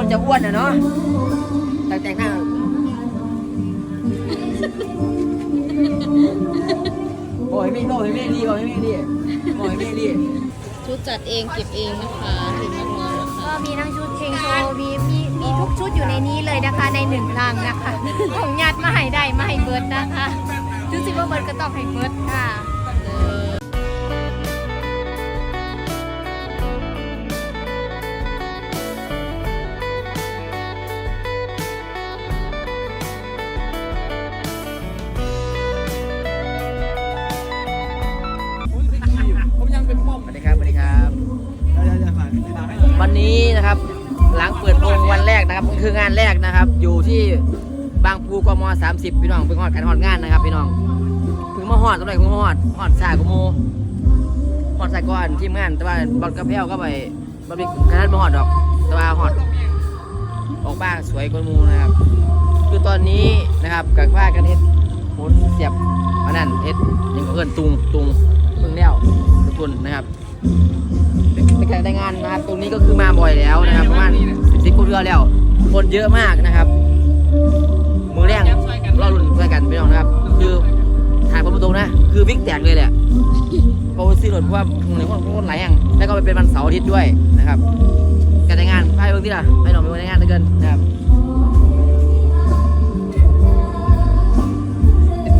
คนจะอ้วนนะเนาะแต่แต่งหน้าโอ้ยไม่โอ้ยไม่ดีโอ้ยไม่ดีโอ้ยไม่ดีชุดจัดเองเก็บเองนะคะถึงน้องๆนะคะก็มีทั้งชุดเพลงโชว์มีมีมีทุกชุดอยู่ในนี้เลยนะคะในหนึ่งลังนะคะของยัดมาให้ได้มาให้เบิร์ดนะคะถึงสิว่าเบิร์ดก็ต้องให้เบิร์ดค่ะ นี้นะครับ หลังเปิดวงวันแรกนะครับคืองานแรกนะครับ อยู่ที่บางปูกม30 พี่น้องเพิ่งฮอดกันฮอดงานนะครับ พี่น้องเพิ่งมาฮอดตรงไหนเพิ่งมาฮอดฮอดสายกโมฮอดสายก่อนทีมงานแต่ว่าบอลกระเพราก็ไปบอลบิ๊กขนาดมาฮอดดอก แต่ว่าฮอดออกบ้างสวยกว่าหมูนะครับ คือตอนนี้นะครับกับว่ากันเฮ็ดโหนเสียบอันนั้นเฮ็ดยังเอิ้นตุงตุงเพิ่งแล้วทุกคนนะครับ เป็นการรายงานนะครับ ตรงนี้ก็คือมาบ่อยแล้วนะครับประมาณสิบสิบคนเรือแล้ว คนเยอะมากนะครับมือแรงเราลุ่นช่วยกันพี่น้องนะครับ คือทางประตูนะ คือวิ่งแตกเลยแหละเพราะว่าซื้อรถเพราะว่าตรงนี้คนคนหลายแห่งแล้วก็เป็นวันเสาร์อาทิตย์ด้วยนะครับการรายงานไปเบิ่งที่ละให้น้องไปเบิ่งรายงานเหลือเกินนะครับ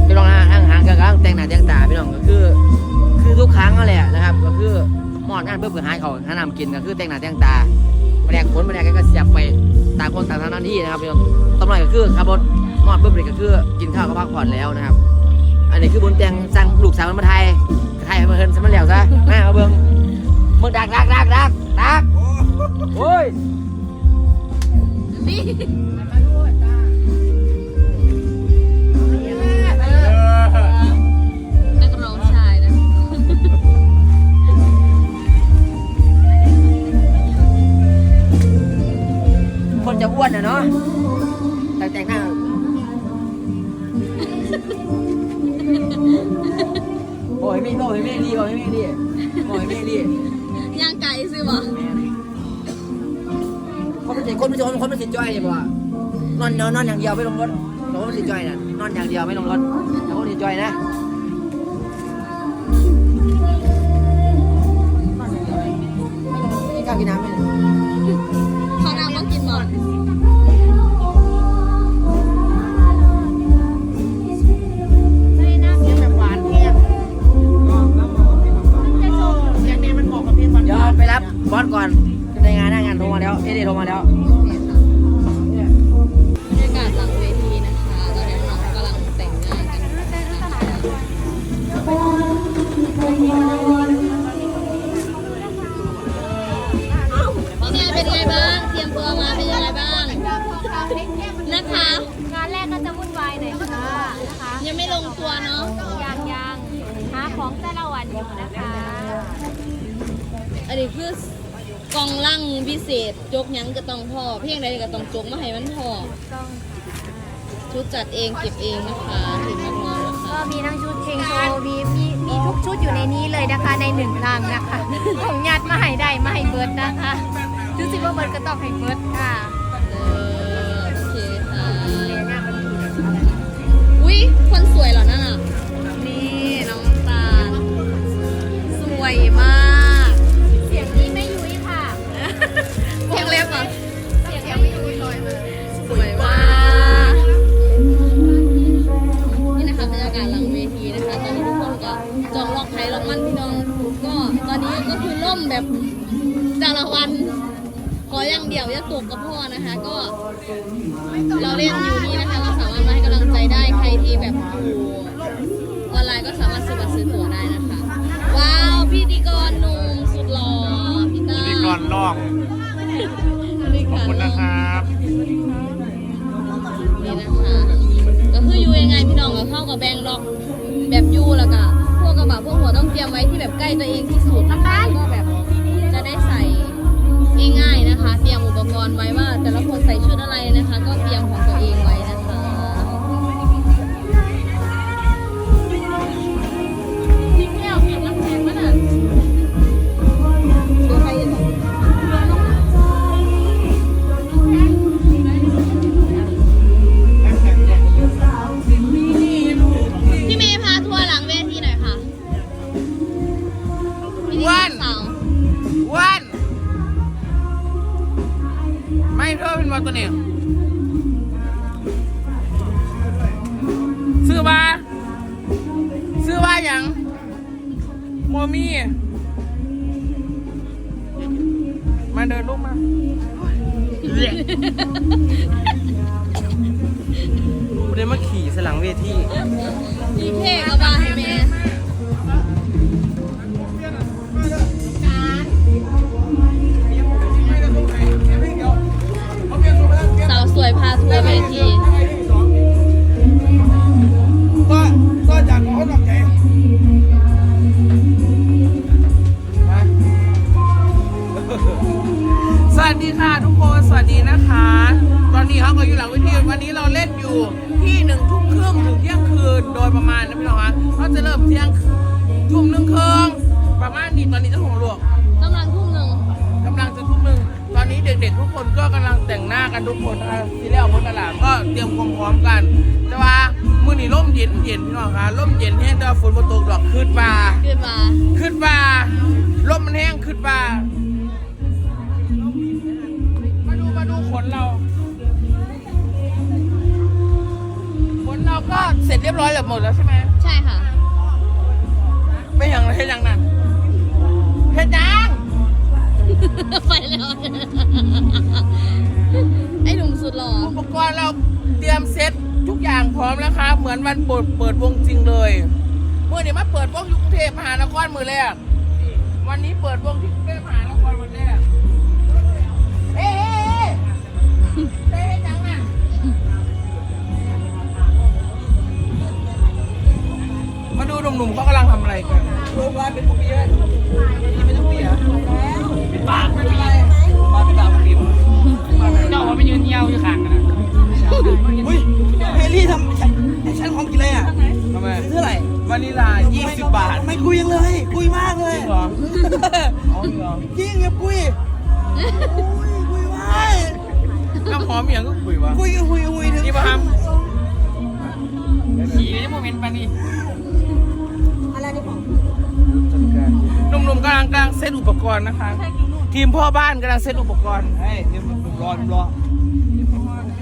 พี่น้องนะห่างหางกันกลังแต่งหน้าแต่งตาพี่น้องก็คือ คือทุกครั้งนั่นแหละนะครับ ก็คือ มอดงานเพื่อเพื่อหาเขาหาน้ำกินก็คือแต่งหน้าแต่งตาแผนกผลแผนกก็เสียบไปต่างคนต่างทำหน้าที่นะครับพี่น้องตำรวจก็คือขับรถมอดเพื่อก็คือกินข้าวก็พักผ่อนแล้วนะครับ อันนี้คือบุญแตงสั่งลูกสาวมันมาไทยไทยมาเฮินสมันแล้วซะแม่เอาเบิ้งมึงดักดักดักดักดักโอ้ยนั อ้วนนะเนาะแต่แต่งหน้าโอ้ยไม่โอ้ยไม่ดีโอ้ยไม่ดีโอ้ยไม่ดีย่างไก่ซื้อบ่คนมันสิคนมันสิคนมันสิจ้อยเนี่ยบ่ว่านอนนอนนอนอย่างเดียวไม่ลงรถแต่ว่ามันสิจ้อยน่ะนอนอย่างเดียวไม่ลงรถแต่ว่ามันสิจ้อยนะ รับบอสก่อนในงานหน้างานโทรมาแล้วเอเดโทรมาแล้วบรรยากาศหลังเวทีนะคะตอนนี้น้องๆกำลังแต่งหน้ากันนะคะพี่แนนเป็นไงบ้าง เตรียมตัวมาเป็นยังไงบ้าง นะคะ งานแรกก็จะวุ่นวายหน่อยค่ะนะคะยังไม่ลงตัวเนาะยังยังหาของแต่ละวันอยู่นะคะ อันนี้คือกองล่างพิเศษจกหยังก็ต้องพ่อ เพียงใดก็ต้องจกมาให้มันพ่อต้องชุดจัดเองเก็บเองนะคะถึงน้องๆนะคะ ก็มีทั้งชุดเพลงโชว์มีมีมีทุกชุดอยู่ในนี้เลยนะคะ ในหนึ่งลังนะคะของยัดมาให้ได้มาให้เบิร์ดนะคะถึงสิว่าเบิร์ดก็ต้องให้เบิร์ดค่ะ แบบจาละวัน ขออย่างเดียวอย่าตกกับพ่อนะคะ ก็ เราเล่นอยู่นี่นะคะ ก็สามารถมาให้กำลังใจได้ใครที่แบบอยู่ออนไลน์ก็สามารถซื้อบัตรซื้อตั๋วได้นะคะ ว้าวพิธีกรหนุ่มสุดหล่อพี่ตาพิธีกรลอกพิธีกขอบคุณนะครับ นี่นะคะ ก็คืออยู่ยังไงพี่น้องก็เข้ากับแบงค์ล็อกแบบอยูแล้วก็พวกกระบะพวกหัวต้องเตรียมไว้ที่แบบใกล้ตัวเองที่สุดนะคะแล้วก็แบบจะ ได้ใส่ง่ายๆนะคะ เตรียมอุปกรณ์ไว้ว่าแต่ละคนใส่ชุดอะไรนะคะ ก็เตรียมของตัวเองไว้นะคะ เธอเป็นมาตัวนี้ซื้อว่าซื้อว่าหยังโมมี่มาเดินลูกมากูได้มาขี่สลังเวทีพี่เท่ก็มาให้แม่ ทุ่มหนึ่งครึ่งประมาณนี้ตอนนี้จะหงหลวงกำลังทุ่มหนึ่งกำลังจะทุ่มหนึ่งตอนนี้เด็กๆทุกคนก็กำลังแต่งหน้ากันทุกคนนะคะที่แล้วบนตลาดก็เตรียมความพร้อมกัน แต่ว่ามื้อนี้ร่มเย็นเย็นพี่น้องคะร่มเย็นแห้งแต่ว่าฝนบ่ตกดอกคืดว่าขึ้นมาคืดว่าร่มมันแห้งคืดว่ามาดูมาดูขนเราขนเราก็เสร็จเรียบร้อยแล้วหมดแล้วใช่ไหมใช่ค่ะ ไม่ยังเลยยังนั่นเฮ็ดยัง ไปแล้ว ไอ้หนุ่มสุดหล่ออุปกรณ์เราเตรียมเซ็ตทุกอย่างพร้อมแล้วครับเหมือนวันเปิดเปิดวงจริงเลยเมื่อนี้มาเปิดวงอยู่กรุงเทพมหานครมือแรกวันนี้เปิดวงที่ เป็นผู้เบี้ยนี่เป็นผู้เบี้ยเป็นปากเป็นอะไรปากเป็นปากเป็นปากเจ้าว่าไปยืนเยี่ยวอยู่ข้างกันนะอุ้ยเฮลี่ทำให้ฉันพร้อมกินเลยอะทำไมเท่าไหร่วานิลา20 บาท ไม่คุยยังเลย คุยมากเลยจริงเหรอจริงเหรอจริงอย่าคุยคุยคุยมากน้ำหอมอย่างก็คุยวะคุยคุยคุยถึงนี่ปะครับขี่ในโมเมนต์ปานำลังกำลังเซตอุปกรณ์นะคะ ทีมพ่อบ้านกำลังเซตอุปกรณ์เฮ้ยเดี๋ยวผมรอผมรอ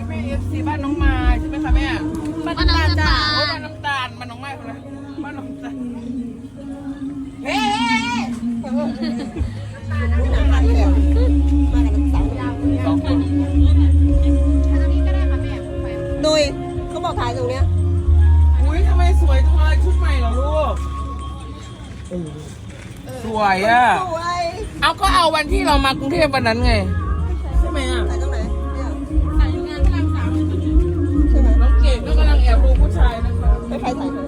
แม่เอฟซีบ้านน้องไม้ใช่ไหมคะแม่บ้านน้ำตาโอ้ยลบ้านน้ำตาลบ้านน้อง เอาก็เอาวันที่เรามากรุงเทพวันนั้นไง ใช่ไหมอะถ่ายตรงไหนเนี่ยถ่ายงานพระรามสามใช่ไหมน้องเกดก็กำลังแอบดูผู้ชายนะคะไม่ใครถ่ายเธอ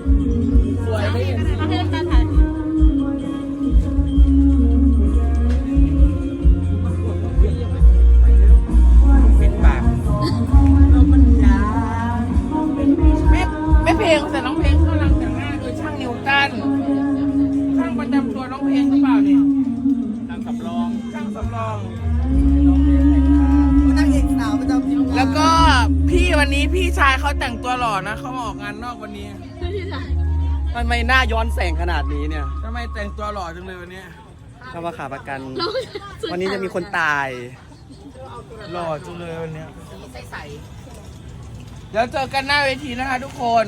นนี้พี่ชายเขาแต่งตัวหล่อนะเขามาออกงานนอกวันนี้ทำไมหน้าย้อนแสงขนาดนี้เนี่ยทำไมแต่งตัวหล่อจังเลยวันนี้คำว่าขาประกัน วันนี้จะมีคนตาย หล่อจังเลยวันนี้ เดี๋ยวเจอกันหน้าเวทีนะคะทุกคน